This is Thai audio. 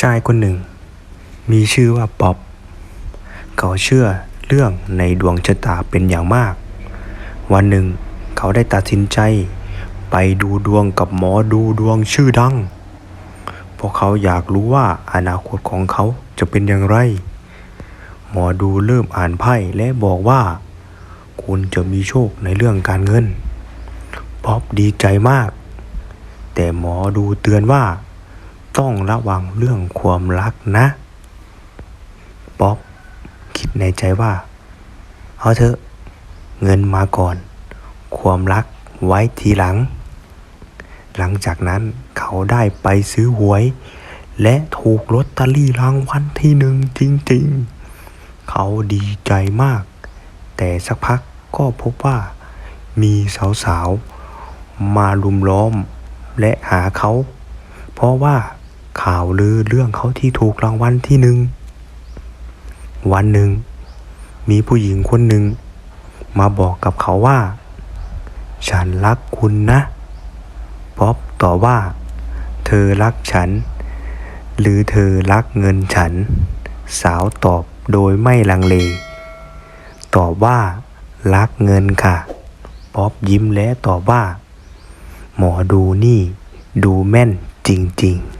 ชายคนหนึ่ง มีชื่อว่าป๊อปเขาเชื่อเรื่องในดวงชะตาเป็นอย่างมาก วันหนึ่งเขาได้ตัดสินใจ ไปดูดวงกับหมอดูดวงชื่อดัง เพราะเขาอยากรู้ว่าอนาคตของเขาจะเป็นอย่างไร หมอดูเริ่มอ่านไพ่และบอกว่า คุณจะมีโชคในเรื่องการเงิน ป๊อปดีใจมาก แต่หมอดูเตือนว่า ต้องระวังเรื่องความรักนะ ป๊อปคิดในใจว่า เอาเถอะ เงินมาก่อน ความรักไว้ทีหลัง หลังจากนั้นเขาได้ไปซื้อหวย และถูกลอตเตอรี่รางวัลที่หนึ่งจริงๆ เขาดีใจมาก แต่สักพักก็พบว่ามีสาวๆ มาลุมล้อมและหาเขา เพราะว่า ข่าวลือเรื่องเขาที่ถูกรางวัลที่หนึ่ง วันหนึ่ง มีผู้หญิงคนหนึ่ง มาบอกกับเขาว่า ฉันรักคุณนะป๊อปตอบว่า เธอรักฉัน หรือเธอรักเงินฉัน สาวตอบโดยไม่ลังเล ตอบว่า รักเงินค่ะป๊อปยิ้มและตอบว่า หมอดูนี่ ดูแม่นจริง ๆ